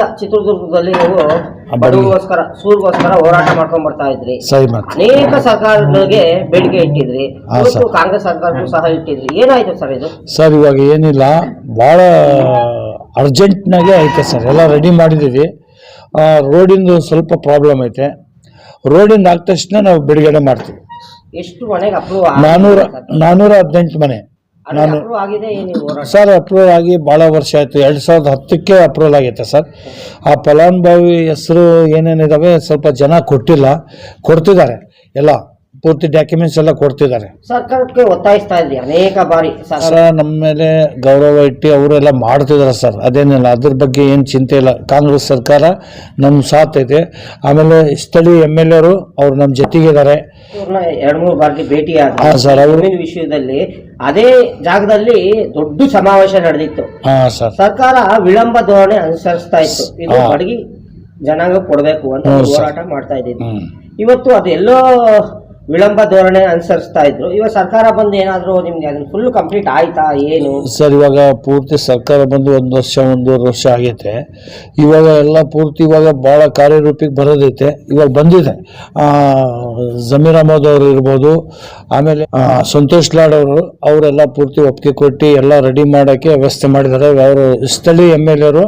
ವರ್ಷದಿಂದ ಚಿತ್ರದುರ್ಗದಲ್ಲಿ ನೀವು. ಬಡವರಿಗೋಸ್ಕರ ಸೂರ್ಗೋಸ್ಕರ ಹೋರಾಟ ಮಾಡ್ಕೊಂಡ್ ಬರ್ತಾ ಇದ್ರಿ. ಅನೇಕ ಸರ್ಕಾರಗಳಿಗೆ ಬೇಡಿಕೆ ಇಟ್ಟಿದ್ರಿ. ಕಾಂಗ್ರೆಸ್ ಸರ್ಕಾರಕ್ಕೂ ಸಹ ಇಟ್ಟಿದ್ರಿ. ಏನಾಯ್ತು ಸರ್ ಇದು? ಸರ್ ಇವಾಗ ಏನಿಲ್ಲ. ಬಹಳ ಅರ್ಜೆಂಟ್ನಾಗೆ ಐತೆ ಸರ್. ಎಲ್ಲ ರೆಡಿ ಮಾಡಿದ್ದೀವಿ. ರೋಡಿಂದು ಸ್ವಲ್ಪ ಪ್ರಾಬ್ಲಮ್ ಐತೆ. ರೋಡಿಂದ ಆದ ತಕ್ಷಣ ನಾವು ಬಿಡುಗಡೆ ಮಾಡ್ತೀವಿ. ಎಷ್ಟು ಮನೆಗೆ ಅಪ್ರೂವ್ ನಾನ್ನೂರ ನಾನ್ನೂರ ಹದಿನೆಂಟು ಮನೆ. ನಾನು ಸರ್ ಅಪ್ರೂವ್ ಆಗಿ ಭಾಳ ವರ್ಷ ಆಯಿತು. ಎರಡು ಸಾವಿರದ ಹತ್ತಕ್ಕೆ ಅಪ್ರೂವಲ್ ಆಗೈತೆ ಸರ್. ಆ ಫಲಾನುಭವಿ ಹೆಸರು ಏನೇನಿದಾವೆ ಸ್ವಲ್ಪ ಜನ ಕೊಟ್ಟಿಲ್ಲ. ಕೊಡ್ತಿದ್ದಾರೆ. ಎಲ್ಲ ಪೂರ್ತಿ ಡಾಕ್ಯುಮೆಂಟ್ಸ್ ಎಲ್ಲ ಕೊಡ್ತಿದ್ದಾರೆ. ಸರ್ಕಾರಕ್ಕೆ ಒತ್ತಾಯಿಸ್ತಾ ಇದ್ದೀವಿ ಅನೇಕ ಬಾರಿ ಸರ್ ನಮ್ಮ ಮೇಲೆ ಗೌರವ ಇಟ್ಟು ಅವರೆಲ್ಲ ಮಾಡ್ತಿದ್ದಾರೆ ಸರ್. ಅದೇನಿಲ್ಲ ಅದ್ರ ಬಗ್ಗೆ ಏನು ಚಿಂತೆ ಇಲ್ಲ. ಕಾಂಗ್ರೆಸ್ ಸರ್ಕಾರ ನಮ್ಮ ಸಾಥ್ ಇದೆ ಆಮೇಲೆ ಸ್ಥಳೀಯ ಎಂ ಎಲ್ ಎರು ಅವ್ರು ನಮ್ಮ ಜೊತೆಗಿದ್ದಾರೆ. ಇವ್ರನ್ನ ಎರಡ್ ಮೂರು ಬಾರಿ ಭೇಟಿ ಹಾ, ಸರ್, ಅವ್ರು- ಜಮೀನು ವಿಷಯದಲ್ಲಿ ಅದೇ ಜಾಗದಲ್ಲಿ ದೊಡ್ಡ ಸಮಾವೇಶ ನಡೆದಿತ್ತು. ಹಾಂ ಸರ್. ಸರ್ಕಾರ ವಿಳಂಬ ಧೋರಣೆ ಅನುಸರಿಸ್ತಾ ಇತ್ತು. ಇದು ಹಾ. ಬಡಗಿ ಜನಾಂಗ ಕೊಡಬೇಕು ಅಂತ ಸರ್. ಹೋರಾಟ ಮಾಡ್ತಾ ಇದ್ದೀವಿ ಹ್ಞೂ ಇವತ್ತು ಅದೆಲ್ಲೋ ವಿಳಂಬ ಧೋರಣೆ ಅನುಸರಿಸ್ತಾ ಇದ್ರು. ಇವಾಗ ಸರ್ಕಾರ ಬಂದು ಏನಾದರೂ ನಿಮ್ಗೆ ಅದನ್ನ ಫುಲ್ ಕಂಪ್ಲೀಟ್ ಆಯ್ತಾ, ಏನು? ಸರ್, ಇವಾಗ ಪೂರ್ತಿ ಸರ್ಕಾರ ಬಂದು ಒಂದು ವರ್ಷ, ಒಂದೂವರೆ ವರ್ಷ ಆಗೈತೆ. ಇವಾಗ ಎಲ್ಲ ಪೂರ್ತಿ ಇವಾಗ ಭಾಳ ಕಾರ್ಯರೂಪಿಗೆ ಬರೋದೈತೆ. ಇವಾಗ ಬಂದಿದೆ. ಜಮೀರ್ ಅಹಮದ್ ಅವರು ಇರ್ಬೋದು, ಆಮೇಲೆ ಸಂತೋಷ್ ಲಾಡ್ ಅವರು, ಅವರೆಲ್ಲ ಪೂರ್ತಿ ಒಪ್ಪಿಗೆ ಕೊಟ್ಟು ಎಲ್ಲ ರೆಡಿ ಮಾಡೋಕ್ಕೆ ವ್ಯವಸ್ಥೆ ಮಾಡಿದ್ದಾರೆ. ಅವರು ಸ್ಥಳೀಯ ಎಂ ಎಲ್ ಎರು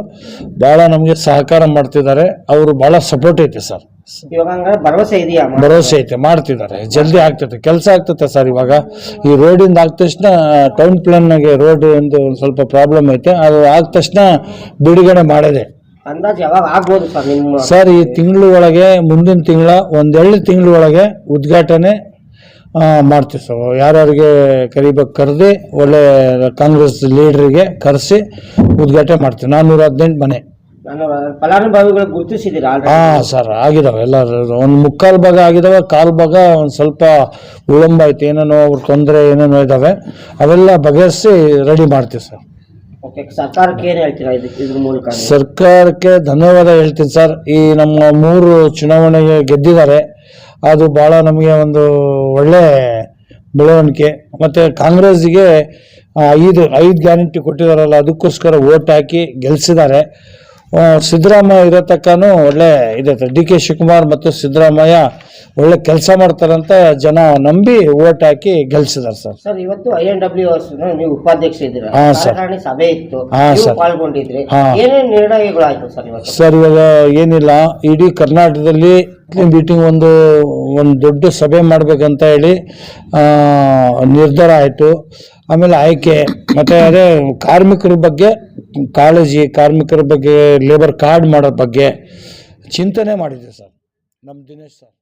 ಭಾಳ ನಮಗೆ ಸಹಕಾರ ಮಾಡ್ತಿದ್ದಾರೆ. ಅವರು ಭಾಳ ಸಪೋರ್ಟ್ ಐತೆ ಸರ್. ಇವಾಗ ಹಂಗಾರೆ ಭರವಸೆ ಇದೆಯಾ? ಭರವಸೆ ಐತೆ ಮಾಡ್ತಿದ್ದಾರೆ. ಜಲ್ದಿ ಆಗ್ತೈತೆ ಕೆಲಸ ಆಗ್ತೈತೆ ಸರ್ ಇವಾಗ. ಈ ರೋಡಿಂದ ಆದ ತಕ್ಷಣ ಟೌನ್ ಪ್ಲಾನ್ನಾಗೆ ರೋಡ್ ಒಂದು ಸ್ವಲ್ಪ ಪ್ರಾಬ್ಲಮ್ ಐತೆ. ಅದು ಆದ ತಕ್ಷಣ ಬಿಡುಗಡೆ ಮಾಡಿದೆ. ಅಂದಾಜು ಯಾವಾಗ ಆಗ್ಬೋದು ಸರ್ ನಿಮ್ಮ ಸರ್ ಈ ತಿಂಗಳು ಒಳಗೆ ಮುಂದಿನ ತಿಂಗಳ ಒಂದೆರಡು ತಿಂಗಳ ಒಳಗೆ ಉದ್ಘಾಟನೆ ಆ, ಮಾಡ್ತೀವಿ ಸರ್. ಯಾರ್ಯಾರಿಗೆ ಕರಿಬೇಕು ಕರೆದಿ ಒಳ್ಳೆ ಕಾಂಗ್ರೆಸ್ ಲೀಡ್ರಿಗೆ ಕರೆಸಿ ಉದ್ಘಾಟನೆ ಮಾಡ್ತೀವಿ. ನಾನ್ನೂರ ಹದಿನೆಂಟು ಮನೆ. ಫಲಾನುಭವಿಗಳು ಗುರುತಿಸಿದ್ದೀರಾ ಹಾ ಆಲ್ರೆಡಿ ಸರ್ ಆಗಿದಾವೆ ಎಲ್ಲ ಒಂದು ಮುಕ್ಕಾಲು ಭಾಗ ಆಗಿದಾವೆ ಕಾಲು ಭಾಗ ಒಂದು ಸ್ವಲ್ಪ ವಿಳಂಬ ಐತೆ ಏನೇನೋ ಅವ್ರ ತೊಂದರೆ ಏನೇನೋ ಇದಾವೆ ಅವೆಲ್ಲ ಬಗೆಹರಿಸಿ ರೆಡಿ ಮಾಡ್ತೀವಿ ಸರ್. ಓಕೆ ಸರ್ಕಾರಕ್ಕೆ ಏನ್ ಹೇಳ್ತೀರಾ ಇದಕ್ಕೆ ಇದ್ರ ಮೂಲಕ? ನೀವು? ಸರ್ಕಾರಕ್ಕೆ ಧನ್ಯವಾದ ಹೇಳ್ತೀನಿ ಸರ್. ಈ ನಮ್ಮ ಮೂರು ಚುನಾವಣೆಗೆ ಗೆದ್ದಿದ್ದಾರೆ ಅದು ಭಾಳ ನಮಗೆ ಒಂದು ಒಳ್ಳೆ ಬೆಳವಣಿಗೆ. ಮತ್ತು ಕಾಂಗ್ರೆಸ್ಗೆ ಐದು ಐದು ಗ್ಯಾರಂಟಿ ಕೊಟ್ಟಿದಾರಲ್ಲ ಅದಕ್ಕೋಸ್ಕರ ಓಟ್ ಹಾಕಿ ಗೆಲ್ಸಿದ್ದಾರೆ. ಸಿದ್ದರಾಮಯ್ಯ ಇರೋ ತಕ್ಕನೂ ಒಳ್ಳೆ ಇದೆ ಡಿ ಕೆ ಶಿವಕುಮಾರ್ ಮತ್ತು ಸಿದ್ದರಾಮಯ್ಯ ಒಳ್ಳೆ ಕೆಲಸ ಮಾಡ್ತಾರಂತ ಜನ ನಂಬಿ ಓಟ್ ಹಾಕಿ ಗೆಲ್ಸಿದಾರೆ ಸರ್. ಸರ್ ಇವತ್ತು ಐ ಎನ್ ಡಬ್ಲ್ಯೂ ನೀವು ಉಪಾಧ್ಯಕ್ಷ ಇದ್ದೀರಾ? ಹಾ, ಸರ್. ಸಭೆ ಇತ್ತು. ಹಾ, ನೀವು ಸರ್. ಪಾಲ್ಗೊಂಡಿದ್ರಿ. ಹಾ. ಏನೇನ್ ನಿರ್ಣಯಗಳಾಯ್ತು ಸರ್ ಇವತ್ತು? ಸರ್ ಇವಾಗ ಏನಿಲ್ಲ. ಇಡೀ ಕರ್ನಾಟಕದಲ್ಲಿ ಮೀಟಿಂಗ್ ಒಂದು ಒಂದು ದೊಡ್ಡ ಸಭೆ ಮಾಡ್ಬೇಕಂತ ಹೇಳಿ ಆ, ನಿರ್ಧಾರ ಆಯಿತು. ಆಮೇಲೆ ಆಯ್ಕೆ ಮತ್ತು ಅದೇ ಕಾರ್ಮಿಕರ ಬಗ್ಗೆ ಕಾಳಜಿ ಕಾರ್ಮಿಕರ ಬಗ್ಗೆ ಲೇಬರ್ ಕಾರ್ಡ್ ಮಾಡೋ ಬಗ್ಗೆ ಚಿಂತನೆ ಮಾಡಿದ್ವಿ ಸರ್ ನಮ್ಮ ದಿನೇಶ್ ಸರ್.